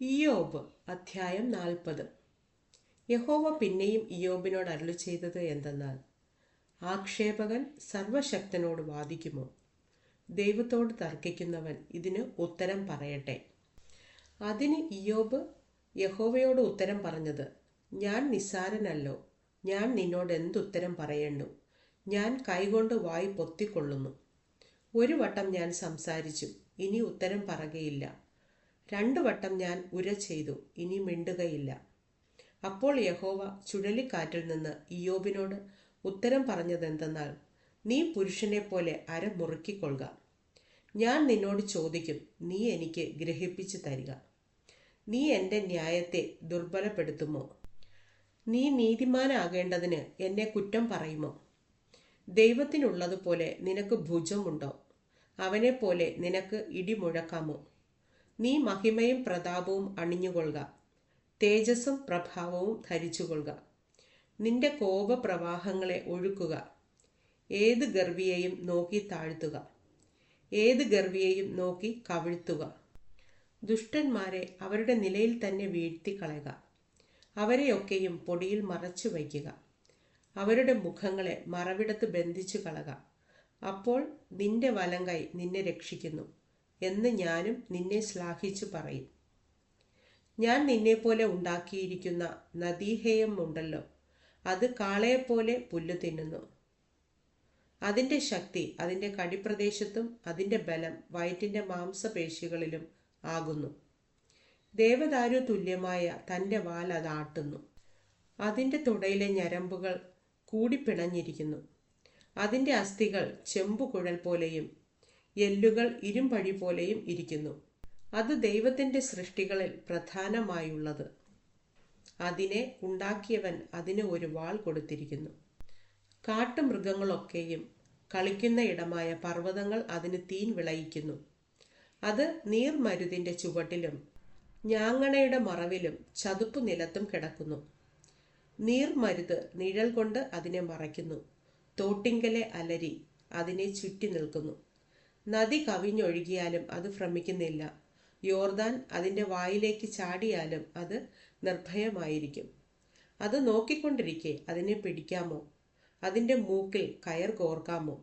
ഇയോബ് അധ്യായം നാൽപ്പത്. യഹോവ പിന്നെയും ഇയോബിനോട് അരുളി ചെയ്തത് എന്തെന്നാൽ ആക്ഷേപകൻ സർവശക്തനോട് വാദിക്കുമോ? ദൈവത്തോട് തർക്കിക്കുന്നവൻ ഇതിന് ഉത്തരം പറയട്ടെ. അതിന് ഇയോബ് യഹോവയോട് ഉത്തരം പറഞ്ഞത് ഞാൻ നിസ്സാരനല്ലോ ഞാൻ നിന്നോട് എന്തുത്തരം പറയണ്ടു? ഞാൻ കൈകൊണ്ട് വായി പൊത്തിക്കൊള്ളുന്നു. ഒരു വട്ടം ഞാൻ സംസാരിച്ചു ഇനി ഉത്തരം പറകയില്ല രണ്ടു വട്ടം ഞാൻ ഉര ചെയ്തു. ഇനി മിണ്ടുകയില്ല. അപ്പോൾ യഹോവ ചുഴലിക്കാറ്റിൽ നിന്ന് ഇയോബിനോട് ഉത്തരം പറഞ്ഞതെന്തെന്നാൽ നീ പുരുഷനെ പോലെ അര മുറുക്കിക്കൊള്ളുക. ഞാൻ നിന്നോട് ചോദിക്കും നീ എനിക്ക് ഗ്രഹിപ്പിച്ചു തരിക. നീ എന്റെ ന്യായത്തെ ദുർബലപ്പെടുത്തുമോ? നീ നീതിമാനാകേണ്ടതിന് എന്നെ കുറ്റം പറയുമോ? ദൈവത്തിനുള്ളതുപോലെ നിനക്ക് ഭുജമുണ്ടോ? അവനെപ്പോലെ നിനക്ക് ഇടിമുഴക്കാമോ നീ മഹിമയും പ്രതാപവും അണിഞ്ഞുകൊള്ളുക. തേജസ്സും പ്രഭാവവും ധരിച്ചുകൊള്ളുക. നിന്റെ കോപപ്രവാഹങ്ങളെ ഒഴുക്കുക. ഏത് ഗർവിയെയും നോക്കി താഴ്ത്തുക. ഏത് ഗർവിയെയും നോക്കി കവിഴ്ത്തുക. ദുഷ്ടന്മാരെ അവരുടെ നിലയിൽ തന്നെ വീഴ്ത്തി കളയുക അവരെയൊക്കെയും പൊടിയിൽ മറച്ചു വയ്ക്കുക. അവരുടെ മുഖങ്ങളെ മറവിടത്ത് ബന്ധിച്ചു കളക. അപ്പോൾ നിന്റെ വലങ്കൈ നിന്നെ രക്ഷിക്കുന്നു. എന്ന് ഞാനും നിന്നെ ശ്ലാഘിച്ചു പറയും. ഞാൻ നിന്നെപ്പോലെ ഉണ്ടാക്കിയിരിക്കുന്ന നദീഹേയം ഉണ്ടല്ലോ അത് കാളയെപ്പോലെ പുല്ല് തിന്നുന്നു. അതിന്റെ ശക്തി അതിന്റെ കടിപ്രദേശത്തും അതിന്റെ ബലം വയറ്റിന്റെ മാംസപേശികളിലും ആകുന്നു. ദേവദാരു തുല്യമായ തന്റെ വാൽ അത് ആട്ടുന്നു. അതിന്റെ തുടയിലെ ഞരമ്പുകൾ കൂടിപ്പിണഞ്ഞിരിക്കുന്നു. അതിന്റെ അസ്ഥികൾ ചെമ്പുകുഴൽ പോലെയും എല്ലുകൾ ഇരുമ്പഴി പോലെയും ഇരിക്കുന്നു. അത് ദൈവത്തിന്റെ സൃഷ്ടികളിൽ പ്രധാനമായുള്ളത്. അതിനെ ഉണ്ടാക്കിയവൻ അതിന് ഒരു വാൾ കൊടുത്തിരിക്കുന്നു. കാട്ടുമൃഗങ്ങളൊക്കെയും കളിക്കുന്ന ഇടമായ പർവതങ്ങൾ അതിന് തീൻ വിളയിക്കുന്നു. അത് നീർമരുതിന്റെ ചുവട്ടിലും ഞാങ്ങണയുടെ മറവിലും ചതുപ്പ് നിലത്തും കിടക്കുന്നു. നീർമരുത് നിഴൽ കൊണ്ട് അതിനെ മറയ്ക്കുന്നു. തോട്ടിങ്കലെ അലരി അതിനെ ചുറ്റി നിൽക്കുന്നു. നദി കവിഞ്ഞൊഴുകിയാലും അത് ഭ്രമിക്കുന്നില്ല. യോർദാൻ അതിന്റെ വായിലേക്ക് ചാടിയാലും അത് നിർഭയമായിരിക്കും. അത് നോക്കിക്കൊണ്ടിരിക്കെ അതിനെ പിടിക്കാമോ? അതിന്റെ മൂക്കിൽ കയർ കോർക്കാമോ?